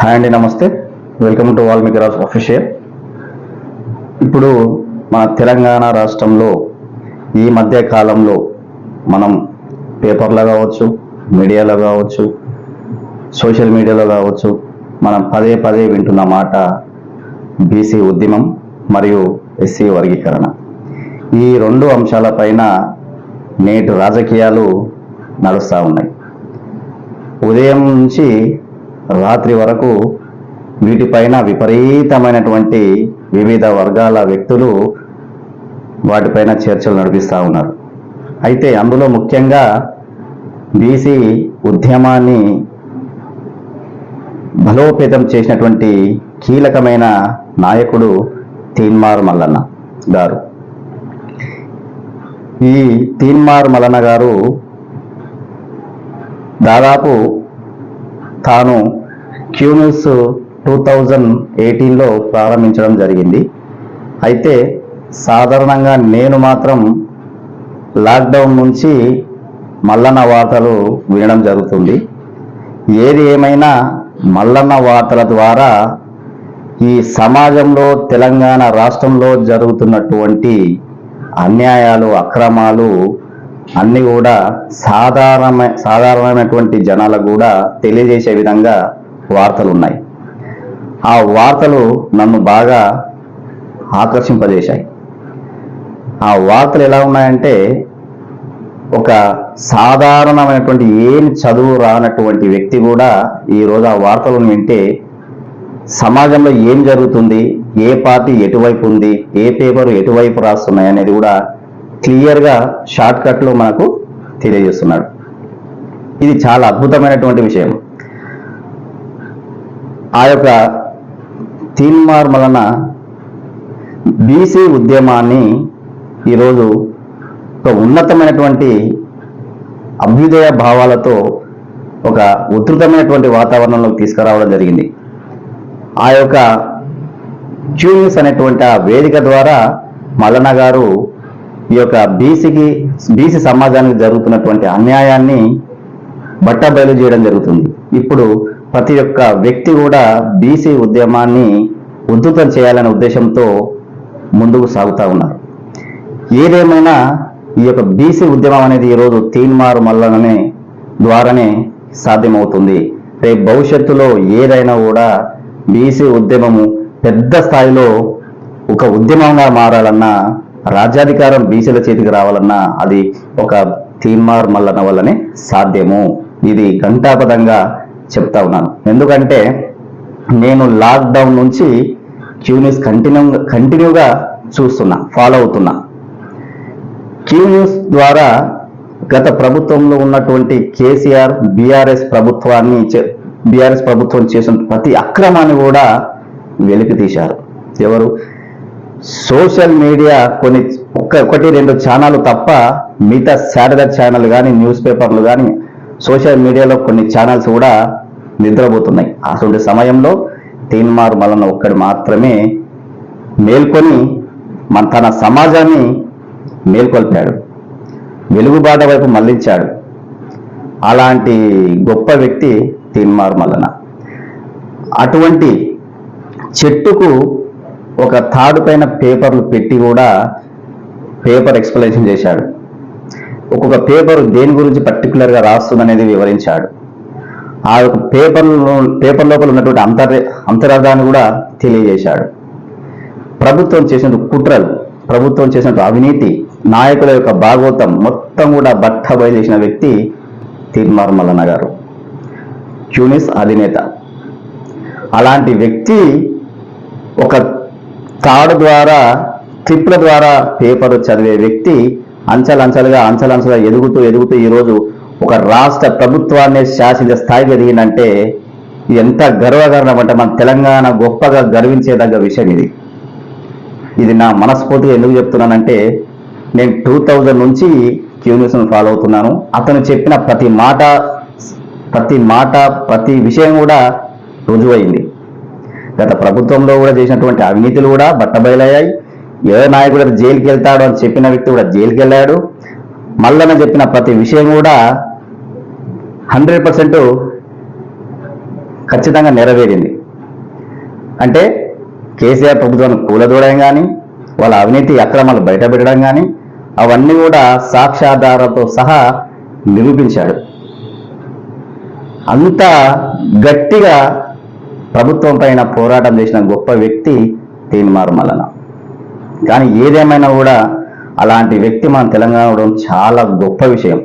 Hi అండి నమస్తే. Welcome to Valmiki Raj official ఇప్పుడు మన తెలంగాణ రాష్ట్రంలో ఈ మధ్య కాలంలో మనం పేపర్లో కావచ్చు మీడియాలో కావచ్చు సోషల్ మీడియాలో కావచ్చు మనం పదే పదే వింటున్న మాట బీసీ ఉద్యమం మరియు ఎస్సీ వర్గీకరణ. ఈ రెండు అంశాలపైన నేటి రాజకీయాలు నడుస్తూ ఉన్నాయి. ఉదయం నుంచి రాత్రి వరకు వీటిపైన విపరీతమైనటువంటి వివిధ వర్గాల వ్యక్తులు వాటిపైన చర్చలు నడిపిస్తూ ఉన్నారు. అయితే అందులో ముఖ్యంగా బీసీ ఉద్యమాన్ని బలోపేతం చేసినటువంటి కీలకమైన నాయకుడు తీన్మార్ మల్లన్న గారు. ఈ తీన్మార్ మల్లన్న గారు దాదాపు తాను క్యూన్యూస్ టూ థౌజండ్ ఎయిటీన్లో ప్రారంభించడం జరిగింది. అయితే సాధారణంగా నేను మాత్రం లాక్డౌన్ నుంచి మల్లన్న వార్తలు వినడం జరుగుతుంది. ఏది ఏమైనా మల్లన్న వార్తల ద్వారా ఈ సమాజంలో తెలంగాణ రాష్ట్రంలో జరుగుతున్నటువంటి అన్యాయాలు అక్రమాలు అన్ని కూడా సాధారణ సాధారణమైనటువంటి జనాలకు కూడా తెలియజేసే విధంగా వార్తలు ఉన్నాయి ఆ వార్తలు నన్ను బాగా ఆకర్షింపజేశాయి. ఆ వార్తలు ఎలా ఉన్నాయంటే ఒక సాధారణమైనటువంటి ఏం చదువు రానటువంటి వ్యక్తి కూడా ఈరోజు ఆ వార్తలను వింటే సమాజంలో ఏం జరుగుతుంది ఏ పార్టీ ఎటువైపు ఉంది ఏ పేపర్ ఎటువైపు రాస్తున్నాయి అనేది కూడా క్లియర్గా షార్ట్ కట్లో మనకు తెలియజేస్తున్నాడు. ఇది చాలా అద్భుతమైనటువంటి విషయం. ఆ యొక్క తీన్మార్ వలన బీసీ ఉద్యమాన్ని ఈరోజు ఒక ఉన్నతమైనటువంటి అభ్యుదయ భావాలతో ఒక ఉధృతమైనటువంటి వాతావరణంలోకి తీసుకురావడం జరిగింది. ఆ యొక్క ట్యూన్స్ అనేటువంటి ఆ వేదిక ద్వారా మల్లన్న గారు ఈ యొక్క బీసీకి బీసీ సమాజానికి జరుగుతున్నటువంటి అన్యాయాన్ని బట్టబయలు చేయడం జరుగుతుంది. ఇప్పుడు ప్రతి ఒక్క వ్యక్తి కూడా బీసీ ఉద్యమాన్ని ఉద్ధృతం చేయాలనే ఉద్దేశంతో ముందుకు సాగుతూ ఉన్నారు. ఏదేమైనా ఈ యొక్క బీసీ ఉద్యమం అనేది ఈరోజు తీన్మారు మల్లననే ద్వారానే సాధ్యమవుతుంది. రేపు భవిష్యత్తులో ఏదైనా కూడా బీసీ ఉద్యమము పెద్ద స్థాయిలో ఒక ఉద్యమంగా మారాలన్నా రాజ్యాధికారం బీసీల చేతికి రావాలన్నా అది ఒక తీన్మార్ మల్లన వల్లనే సాధ్యము. ఇది ఘంటాపదంగా చెప్తా ఉన్నాను. ఎందుకంటే నేను లాక్డౌన్ నుంచి క్యూ న్యూస్ కంటిన్యూ కంటిన్యూగా చూస్తున్నా ఫాలో అవుతున్నా. క్యూ న్యూస్ ద్వారా గత ప్రభుత్వంలో ఉన్నటువంటి కేసీఆర్ బీఆర్ఎస్ ప్రభుత్వాన్ని బీఆర్ఎస్ ప్రభుత్వం చేసిన ప్రతి అక్రమాన్ని కూడా వెలికి తీశారు ఎవరు? సోషల్ మీడియా కొన్ని ఒక్క ఒకటి రెండు ఛానల్ తప్ప మిగతా శాటిలైట్ ఛానల్ కానీ న్యూస్ పేపర్లు కానీ సోషల్ మీడియాలో కొన్ని ఛానల్స్ కూడా నిద్రపోతున్నాయి. అటువంటి సమయంలో తీన్మార్ మల్లన్న ఒక్కడు మాత్రమే మేల్కొని మన తన సమాజాన్ని మేల్కొల్పాడు. వెలుగుబాట వైపు మళ్ళించాడు. అలాంటి గొప్ప వ్యక్తి తీన్మార్ మల్లన అటువంటి చెట్టుకు ఒక తాడు పైన పేపర్లు పెట్టి కూడా పేపర్ ఎక్స్ప్లెనేషన్ చేశాడు. ఒక్కొక్క పేపర్ దేని గురించి పర్టికులర్గా రాస్తుందనేది వివరించాడు. ఆ యొక్క పేపర్లో పేపర్ లోపల ఉన్నటువంటి అంతర్ అంతరార్థాన్ని కూడా తెలియజేశాడు. ప్రభుత్వం చేసిన కుట్రలు ప్రభుత్వం చేసిన అవినీతి నాయకుల యొక్క భాగవతం మొత్తం కూడా బట్ట బయలుదేసిన వ్యక్తి తీర్మార్ మల్లన్న గారు క్యూనిస్ అధినేత. అలాంటి వ్యక్తి ఒక తాడు ద్వారా క్లిప్ల ద్వారా పేపర్ చదివే వ్యక్తి అంచలంచలుగా అంచలంచలుగా ఎదుగుతూ ఎదుగుతూ ఈరోజు ఒక రాష్ట్ర ప్రభుత్వాన్ని శాసించే స్థాయికి ఎదిగిందంటే ఎంత గర్వకారణం అంటే మన తెలంగాణ గొప్పగా గర్వించేదగ్గ విషయం ఇది. ఇది నా మనస్ఫూర్తిగా ఎందుకు చెప్తున్నానంటే నేను టూ థౌజండ్ నుంచి క్యూ న్యూస్ను ఫాలో అవుతున్నాను. అతను చెప్పిన ప్రతి మాట ప్రతి మాట ప్రతి విషయం కూడా రుజువైంది. గత ప్రభుత్వంలో కూడా చేసినటువంటి అవినీతులు కూడా బట్టబయలయ్యాయి. ఏ నాయకుడు జైలుకి వెళ్తాడు అని చెప్పిన వ్యక్తి కూడా జైలుకి వెళ్ళాడు మల్లన చెప్పిన ప్రతి విషయం కూడా హండ్రెడ్ పర్సెంట్ ఖచ్చితంగా నెరవేరింది. అంటే కేసీఆర్ ప్రభుత్వాన్ని కూలదూడడం కానీ వాళ్ళ అవినీతి అక్రమాలు బయటపెట్టడం కానీ అవన్నీ కూడా సాక్ష్యాధారాలతో సహా నిరూపించాడు. అంత గట్టిగా ప్రభుత్వం పైన పోరాటం చేసిన గొప్ప వ్యక్తి తీన్మార్ మల్లన కానీ ఏదేమైనా కూడా అలాంటి వ్యక్తి మన తెలంగాణ ఉండడం చాలా గొప్ప విషయం.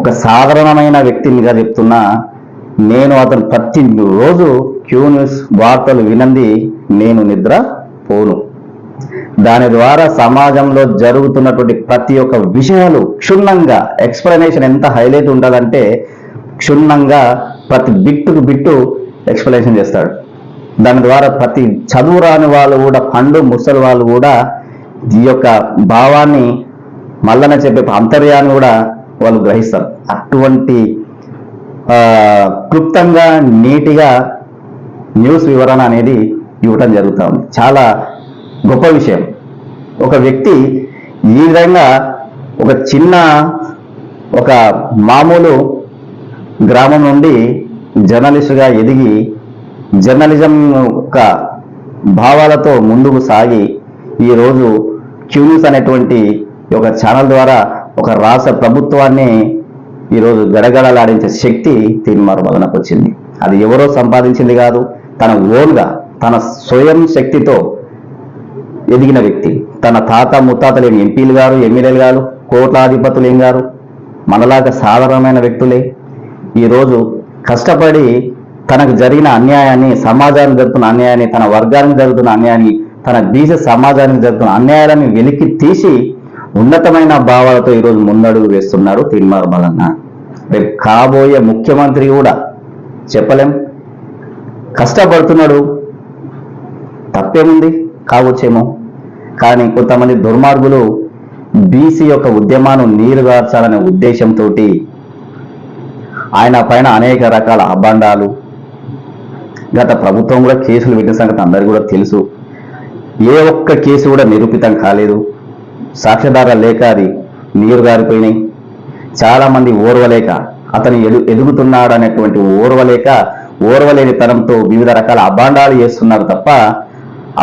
ఒక సాధారణమైన వ్యక్తినిగా చెప్తున్నా నేను అతను ప్రతి రోజు క్యూ న్యూస్ వార్తలు వినంది నేను నిద్ర పోను. దాని ద్వారా సమాజంలో జరుగుతున్నటువంటి ప్రతి ఒక్క విషయాలు క్షుణ్ణంగా ఎక్స్ప్లెనేషన్ ఎంత హైలైట్ ఉండాలంటే క్షుణ్ణంగా ప్రతి బిట్టుకు బిట్టు ఎక్స్ప్లెనేషన్ చేస్తాడు. దాని ద్వారా ప్రతి చదువు రాని వాళ్ళు కూడా పండు ముసలి వాళ్ళు కూడా ఈ యొక్క భావాన్ని మల్లన చెప్పే అంతర్యాన్ని కూడా వాళ్ళు గ్రహిస్తారు. అటువంటి క్లుప్తంగా నీటిగా న్యూస్ వివరణ అనేది ఇవ్వటం జరుగుతూ ఉంది. చాలా గొప్ప విషయం. ఒక వ్యక్తి ఈ విధంగా ఒక చిన్న ఒక మామూలు గ్రామం నుండి జర్నలిస్టుగా ఎదిగి జర్నలిజం యొక్క భావాలతో ముందుకు సాగి ఈరోజు క్యూన్యూస్ అనేటువంటి ఒక ఛానల్ ద్వారా ఒక రాష్ట్ర ప్రభుత్వాన్ని ఈరోజు గడగడలాడించే శక్తి తీన్మార్ వలనకు వచ్చింది. అది ఎవరో సంపాదించింది కాదు తన ఓన్గా తన స్వయం శక్తితో ఎదిగిన వ్యక్తి. తన తాత ముత్తాతలు ఎంపీలు గారు ఎమ్మెల్యేలు గారు కోట్లాధిపతులు ఏం గారు మనలాగా సాధారణమైన వ్యక్తులే. ఈరోజు కష్టపడి తనకు జరిగిన అన్యాయాన్ని సమాజానికి జరుగుతున్న అన్యాయాన్ని తన వర్గానికి జరుగుతున్న అన్యాయాన్ని తన దేశ సమాజానికి జరుగుతున్న అన్యాయాలను వెలికి తీసి ఉన్నతమైన భావాలతో ఈరోజు ముందడుగు వేస్తున్నారు తిరుమల బలన్న. రేపు కాబోయే ముఖ్యమంత్రి కూడా చెప్పలేం. కష్టపడుతున్నాడు. తప్పేముంది? కావచ్చేమో. కానీ కొంతమంది దుర్మార్గులు బీసీ యొక్క ఉద్యమాన్ని నీరుగార్చాలనే ఉద్దేశంతో ఆయన పైన అనేక రకాల అభండాలు. గత ప్రభుత్వం కూడా కేసులు పెట్టిన సంగతి అందరికీ కూడా తెలుసు. ఏ ఒక్క కేసు కూడా నిరూపితం కాలేదు. సాక్ష్యాధారాలు లేక అది నీరు గారిపోయినాయి. చాలామంది ఓర్వలేక అతను ఎదు ఎదుగుతున్నాడు అనేటువంటి ఓర్వలేక ఓర్వలేని తనంతో వివిధ రకాల అభాండాలు చేస్తున్నారు తప్ప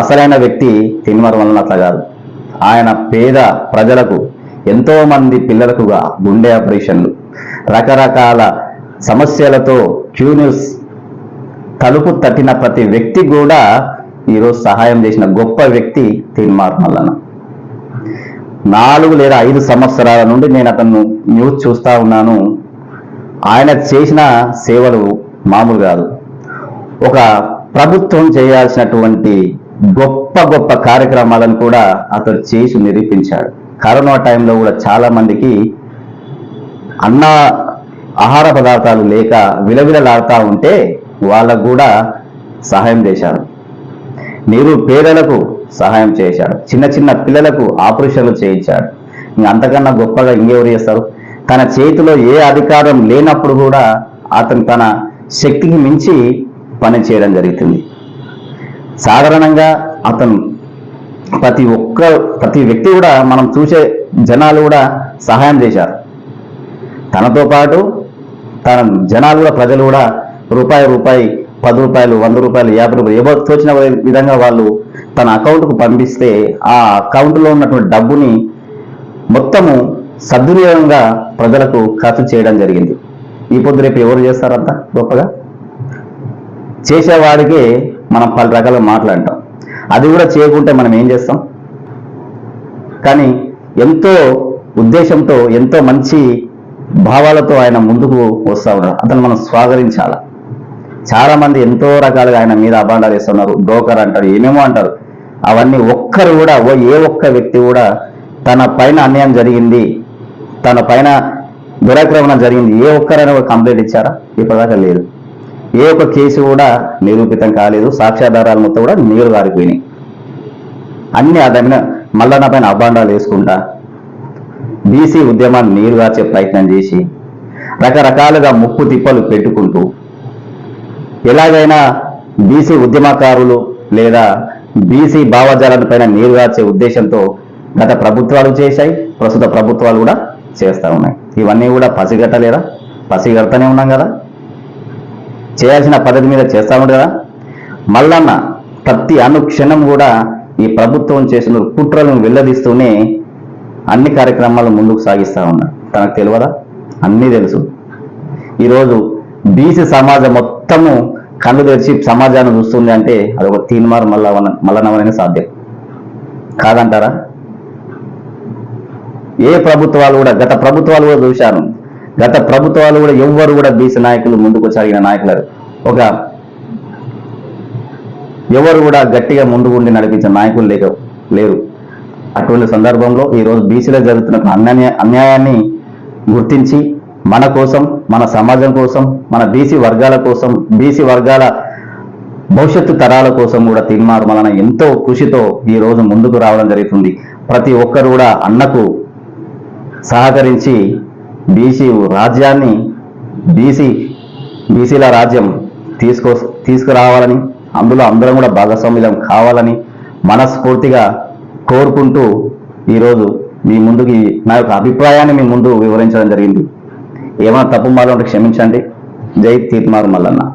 అసలైన వ్యక్తి తిన్మర వలన అట్లా కాదు. ఆయన పేద ప్రజలకు ఎంతోమంది పిల్లలకుగా గుండె ఆపరేషన్లు రకరకాల సమస్యలతో క్యూన్యూస్ తలుపు తట్టిన ప్రతి వ్యక్తి కూడా ఈరోజు సహాయం చేసిన గొప్ప వ్యక్తి తీన్మార్ మల్లన నాలుగు లేదా ఐదు సంవత్సరాల నుండి నేను అతను న్యూస్ చూస్తా ఉన్నాను. ఆయన చేసిన సేవలు మామూలు కాదు. ఒక ప్రభుత్వం చేయాల్సినటువంటి గొప్ప గొప్ప కార్యక్రమాలను కూడా అతను చేసి నిరూపించాడు. కరోనా టైంలో కూడా చాలామందికి అన్నా అన్న ఆహార పదార్థాలు లేక విలవిలలాడుతూ ఉంటే వాళ్ళకు కూడా సహాయం చేశాడు. నీరు పేదలకు సహాయం చేశాడు. చిన్న చిన్న పిల్లలకు ఆపరేషన్లు చేయించాడు. ఇంక అంతకన్నా గొప్పగా ఇంకెవరు చేస్తారు? తన చేతిలో ఏ అధికారం లేనప్పుడు కూడా అతను తన శక్తికి మించి పని చేయడం జరుగుతుంది. సాధారణంగా అతను ప్రతి ఒక్క ప్రతి వ్యక్తి కూడా మనం చూసే జనాలు కూడా సహాయం చేశారు. తనతో పాటు తన. జనాలు కూడా ప్రజలు కూడా రూపాయి రూపాయి పది రూపాయలు వంద రూపాయలు యాభై రూపాయలు ఎవరు తోచిన విధంగా వాళ్ళు తన అకౌంట్కు పంపిస్తే ఆ అకౌంట్లో ఉన్నటువంటి డబ్బుని మొత్తము సద్వినియోగంగా ప్రజలకు ఖర్చు చేయడం జరిగింది. ఈ పొద్దు రేపు ఎవరు చేస్తారంత గొప్పగా? చేసేవాడికే మనం పలు రకాల మాట్లాడటం. అది కూడా చేయకుంటే మనం ఏం చేస్తాం? కానీ ఎంతో ఉద్దేశంతో ఎంతో మంచి భావాలతో ఆయన ముందుకు వస్తా ఉన్నారు. అతను మనం స్వాగతించాలి? చాలా మంది ఎంతో రకాలుగా ఆయన మీద అభాండాలు వేస్తున్నారు. బ్రోకర్ అంటారు ఏమేమో అంటారు. అవన్నీ ఒక్కరు కూడా ఓ ఏ ఒక్క వ్యక్తి కూడా తన పైన అన్యాయం జరిగింది తన పైన దురాక్రమణ జరిగింది ఏ ఒక్కరైనా ఒక కంప్లైంట్ ఇచ్చారా? ఇప్పటిదాకా లేదు. ఏ ఒక్క కేసు కూడా నిరూపితం కాలేదు. సాక్ష్యాధారాలు మొత్తం కూడా నీరు గారిపోయినాయి. అన్ని అదమైన నా పైన అభాండాలు వేసుకుంటా బీసీ ఉద్యమాన్ని నీరుగార్చే ప్రయత్నం చేసి రకరకాలుగా ముప్పు తిప్పలు పెట్టుకుంటూ ఎలాగైనా బీసీ ఉద్యమకారులు లేదా బీసీ భావజాలాల పైన నీరుగార్చే ఉద్దేశంతో గత ప్రభుత్వాలు చేశాయి ప్రస్తుత ప్రభుత్వాలు కూడా చేస్తూ ఉన్నాయి. ఇవన్నీ కూడా పసిగట్టలేదా పసిగడతానే ఉన్నాం కదా? చేయాల్సిన పద్ధతి మీద చేస్తా ఉంటాడు కదా? మల్లన్న ప్రతి అనుక్షణం కూడా ఈ ప్రభుత్వం చేసిన కుట్రలను వెళ్ళదీస్తూనే అన్ని కార్యక్రమాలు ముందుకు సాగిస్తా ఉన్నాడు తనకు తెలియదా? అన్నీ తెలుసు. ఈరోజు బీసీ సమాజం మొత్తము కళ్ళు తెరిచి సమాజాన్ని చూస్తుంది అంటే అదొక తీన్మార్ మల్ల మల్లనవననే సాధ్యం. కాదంటారా? ఏ ప్రభుత్వాలు కూడా గత ప్రభుత్వాలు కూడా చూశాను. గత ప్రభుత్వాలు కూడా ఎవ్వరు కూడా బీసీ నాయకులు ముందుకు సాగిన నాయకులు ఒక ఎవరు కూడా గట్టిగా ముందుకు ఉండి నడిపించిన నాయకులు లేక లేరు. అటువంటి సందర్భంలో ఈరోజు బీసీలో జరుగుతున్న అన్యాయ అన్యాయాన్ని గుర్తించి మన కోసం మన సమాజం కోసం మన బీసీ వర్గాల కోసం బీసీ వర్గాల భవిష్యత్తు తరాల కోసం కూడా తీర్మానం వలన ఎంతో కృషితో ఈ రోజు ముందుకు రావడం జరుగుతుంది. ప్రతి ఒక్కరు కూడా అన్నకు సహకరించి బీసీ రాజ్యాన్ని బీసీ బీసీల రాజ్యం తీసుకో తీసుకురావాలని అందులో అందరం కూడా భాగస్వామ్యం కావాలని మనస్ఫూర్తిగా కోరుకుంటూ ఈరోజు మీ ముందుకి నా యొక్క అభిప్రాయాన్ని మీ ముందు వివరించడం జరిగింది. ఏమైనా తప్పు మాలో క్షమించండి. జై తీర్మారు మల్లన్న.